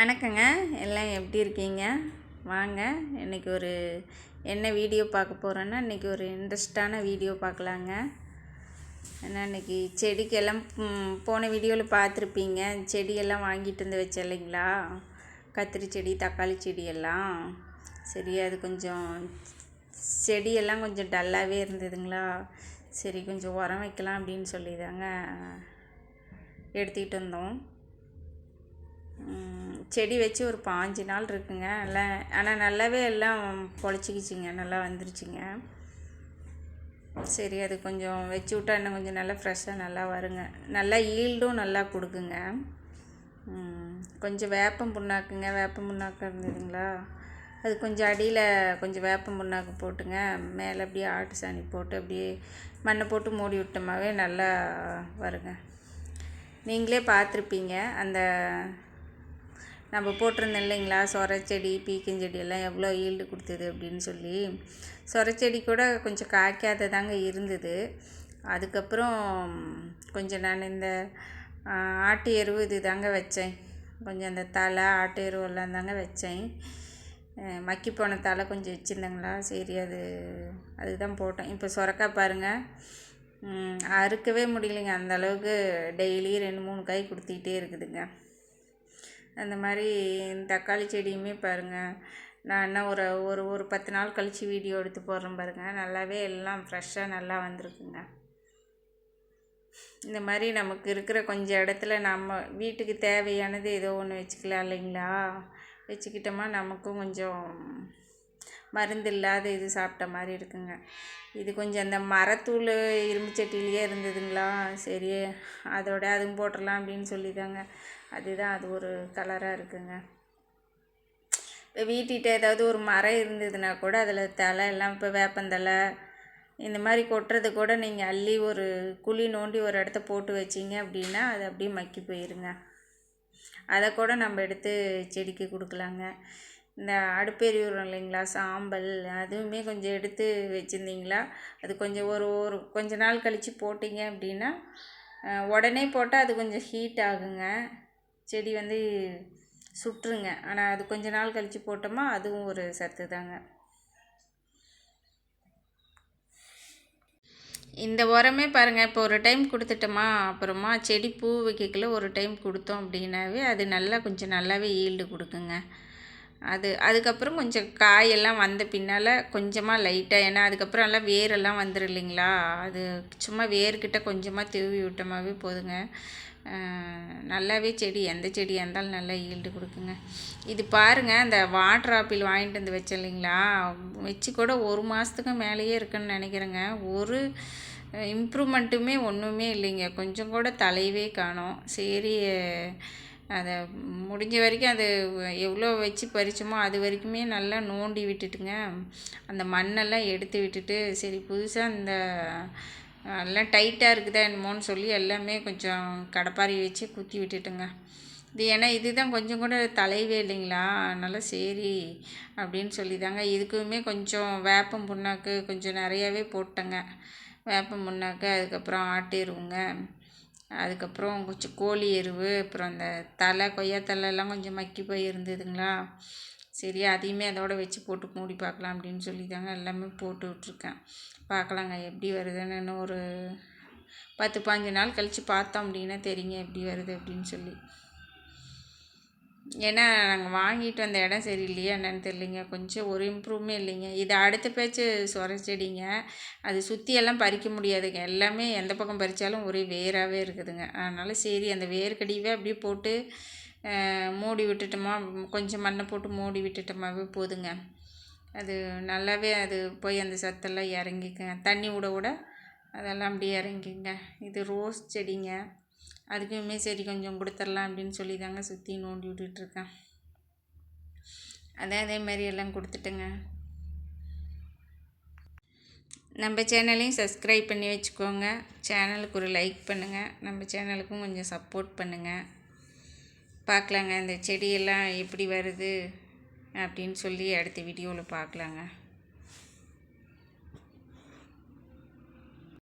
வணக்கங்க. எல்லாம் எப்படி இருக்கீங்க? வாங்க. இன்றைக்கி ஒரு என்ன வீடியோ பார்க்க போகிறோன்னா இன்றைக்கி ஒரு இன்ட்ரெஸ்டான வீடியோ பார்க்கலாங்க. ஏன்னா இன்றைக்கி செடிக்கெல்லாம் போன வீடியோவில் பார்த்துருப்பீங்க. செடியெல்லாம் வாங்கிட்டு வந்து வச்ச இல்லைங்களா? கத்திரி செடி தக்காளி செடியெல்லாம் சரி அது கொஞ்சம் செடியெல்லாம் கொஞ்சம் டல்லாகவே இருந்ததுங்களா? சரி கொஞ்சம் உரம் வைக்கலாம் அப்படின்னு சொல்லி தாங்க எடுத்துக்கிட்டு வந்தோம். செடி வச்சு ஒரு பாஞ்சு நாள் இருக்குங்க. நல்லா ஆனால் நல்லாவே எல்லாம் பொழைச்சிக்கிச்சிங்க. நல்லா வந்துருச்சுங்க. சரி அது கொஞ்சம் வச்சு விட்டா இன்னும் கொஞ்சம் நல்லா ஃப்ரெஷ்ஷாக நல்லா வருங்க. நல்லா ஈல்டும் நல்லா கொடுக்குங்க. கொஞ்சம் வேப்பம் புண்ணாக்குங்க. வேப்பம் புண்ணாக்கு இருந்ததுங்களா? அது கொஞ்சம் அடியில் கொஞ்சம் வேப்பம் புண்ணாக்கு போட்டுங்க. மேலே அப்படியே ஆட்டு சாணி போட்டு அப்படியே மண்ணை போட்டு மூடி விட்டோமாவே நல்லா வருங்க. நீங்களே பார்த்துருப்பீங்க. அந்த நம்ம போட்டிருந்தோம் இல்லைங்களா? சொரச்செடி பீக்கஞ்செடி எல்லாம் எவ்வளோ ஈல்டு கொடுத்தது அப்படின்னு சொல்லி. சொரச்செடி கூட கொஞ்சம் காய்க்காததாங்க இருந்தது. அதுக்கப்புறம் கொஞ்சம் நான் இந்த ஆட்டு எருவு இது தாங்க வச்சேன். கொஞ்சம் அந்த தலை ஆட்டு எருவெல்லாம் தாங்க வச்சேன். மக்கி போன தலை கொஞ்சம் வச்சுருந்தாங்களா? சரி அது அதுதான் போட்டேன். இப்போ சொரக்காய் பாருங்கள் அறுக்கவே முடியலைங்க. அந்தளவுக்கு டெய்லி ரெண்டு மூணு காய் கொடுத்துக்கிட்டே இருக்குதுங்க. அந்த மாதிரி தக்காளி செடியுமே பாருங்கள் நான் என்ன ஒரு ஒரு ஒரு பத்து நாள் கழித்து வீடியோ எடுத்து போடுறேன் பாருங்கள் நல்லாவே எல்லாம் ஃப்ரெஷ்ஷாக நல்லா வந்திருக்குங்க. இந்த மாதிரி நமக்கு இருக்கிற கொஞ்சம் இடத்துல நம்ம வீட்டுக்கு தேவையானது ஏதோ ஒன்று வச்சுக்கலாம் இல்லைங்களா? வச்சுக்கிட்டோமா நமக்கும் கொஞ்சம் மருந்து இல்லாத இது சாப்பிட்ட மாதிரி இருக்குங்க. இது கொஞ்சம் அந்த மரத்தூள் இரும்பு சட்டிலேயே இருந்ததுங்களா? சரி அதோட அதுவும் போட்டுடலாம் அப்படின்னு சொல்லி தாங்க அதுதான் அது ஒரு கலராக இருக்குங்க. இப்போ வீட்டிட்ட ஏதாவது ஒரு மரம் இருந்ததுன்னா கூட அதில் தலை எல்லாம் இப்போ வேப்பந்தலை இந்த மாதிரி கொட்டுறது கூட நீங்கள் அள்ளி ஒரு குழி நோண்டி ஒரு இடத்த போட்டு வச்சிங்க அப்படின்னா அது அப்படியே மக்கி போயிருங்க. அதை கூட நம்ம எடுத்து செடிக்கு கொடுக்கலாங்க. இந்த அடுப்பெரியுறோம் இல்லைங்களா? சாம்பல் அதுவுமே கொஞ்சம் எடுத்து வச்சுருந்தீங்களா? அது கொஞ்சம் ஒரு ஒரு கொஞ்ச நாள் கழித்து போட்டிங்க அப்படின்னா உடனே போட்டால் அது கொஞ்சம் ஹீட் ஆகுங்க. செடி வந்து சுட்டுருங்க. ஆனால் அது கொஞ்ச நாள் கழித்து போட்டோமா அதுவும் ஒரு சத்து தாங்க. இந்த உரமே பாருங்கள் இப்போ ஒரு டைம் கொடுத்துட்டோமா அப்புறமா செடி பூ வைக்கக்குள்ள ஒரு டைம் கொடுத்தோம் அப்படின்னாவே அது நல்லா கொஞ்சம் நல்லாவே ஈல்டு கொடுக்குங்க. அது அதுக்கப்புறம் கொஞ்சம் காயெல்லாம் வந்த பின்னால் கொஞ்சமாக லைட்டாக ஏன்னா அதுக்கப்புறம் எல்லாம் வேரெல்லாம் வந்துடும் இல்லைங்களா? அது சும்மா வேர்கிட்ட கொஞ்சமாக தூவி விட்டோமாவே போதுங்க. நல்லாவே செடி எந்த செடியாக இருந்தாலும் நல்லா ஈல்டு கொடுக்குங்க. இது பாருங்கள் அந்த வாட்டர் ஆப்பிள் வாங்கிட்டு வந்து வச்சு இல்லைங்களா? வச்சு கூட ஒரு மாதத்துக்கு மேலேயே இருக்குன்னு நினைக்கிறேங்க. ஒரு இம்ப்ரூவ்மெண்ட்டுமே ஒன்றுமே இல்லைங்க. கொஞ்சம் கூட தலையவே காணும். சரி அதை முடிஞ்ச வரைக்கும் அது எவ்வளோ வச்சு பறிச்சோமோ அது வரைக்குமே நல்லா நோண்டி விட்டுட்டுங்க. அந்த மண்ணெல்லாம் எடுத்து விட்டுட்டு சரி புதுசாக இந்த எல்லாம் டைட்டாக இருக்குதா என்னமோன்னு சொல்லி எல்லாமே கொஞ்சம் கடப்பாரி வச்சு குத்தி விட்டுட்டுங்க. இது ஏன்னா இதுதான் கொஞ்சம் கூட தலையவே இல்லைங்களா? அதனால் சரி அப்படின்னு சொல்லி தாங்க இதுக்குமே கொஞ்சம் வேப்பம் புண்ணாக்கு கொஞ்சம் நிறையாவே போட்டேங்க. வேப்பம் புண்ணாக்கு அதுக்கப்புறம் ஆட்டு எருவுங்க அதுக்கப்புறம் கொஞ்சம் கோழி எருவு அப்புறம் அந்த தலை கொய்யா எல்லாம் கொஞ்சம் மக்கி போய் இருந்ததுங்களா சரி அதையுமே அதோட வச்சு போட்டு மூடி பார்க்கலாம் அப்படின்னு சொல்லி தாங்க எல்லாமே போட்டு விட்ருக்கேன் பார்க்கலாங்க எப்படி வருதுன்னு இன்னும் ஒரு பத்து பாஞ்சு நாள் கழித்து பார்த்தோம் அப்படின்னா தெரியுங்க எப்படி வருது அப்படின்னு சொல்லி. ஏன்னா நாங்கள் வாங்கிட்டு வந்த இடம் சரியில்லையா என்னன்னு தெரியலிங்க. கொஞ்சம் ஒரு இம்ப்ரூவ்மே இல்லைங்க. இது அடுத்த பேச்சு சொர செடிங்க. அது சுற்றியெல்லாம் பறிக்க முடியாதுங்க. எல்லாமே எந்த பக்கம் பறித்தாலும் ஒரே வேராகவே இருக்குதுங்க. அதனால் சரி அந்த வேர்க்கடியவே அப்படியே போட்டு மூடி விட்டுட்டோமா கொஞ்சம் மண்ணை போட்டு மூடி விட்டுட்டோமாவே போதுங்க. அது நல்லாவே அது போய் அந்த சத்தெல்லாம் இறங்கிக்குங்க. தண்ணி விட விட அதெல்லாம் அப்படியே இறங்கிங்க இது ரோஸ் செடிங்க. அதுக்குமே சரி கொஞ்சம் கொடுத்துர்லாம் அப்படின்னு சொல்லி தாங்க சுற்றி நோண்டி விட்டுட்ருக்கேன். அதே அதே மாதிரி எல்லாம் கொடுத்துட்டுங்க. நம்ம சேனலையும் சப்ஸ்கிரைப் பண்ணி வச்சுக்கோங்க. சேனலுக்கு ஒரு லைக் பண்ணுங்கள் நம்ம சேனலுக்கும் கொஞ்சம் சப்போர்ட் பண்ணுங்கள் பார்க்கலாங்க. இந்த செடியெல்லாம் எப்படி வருது அப்படின்னு சொல்லி அடுத்த வீடியோவில் பார்க்கலாங்க.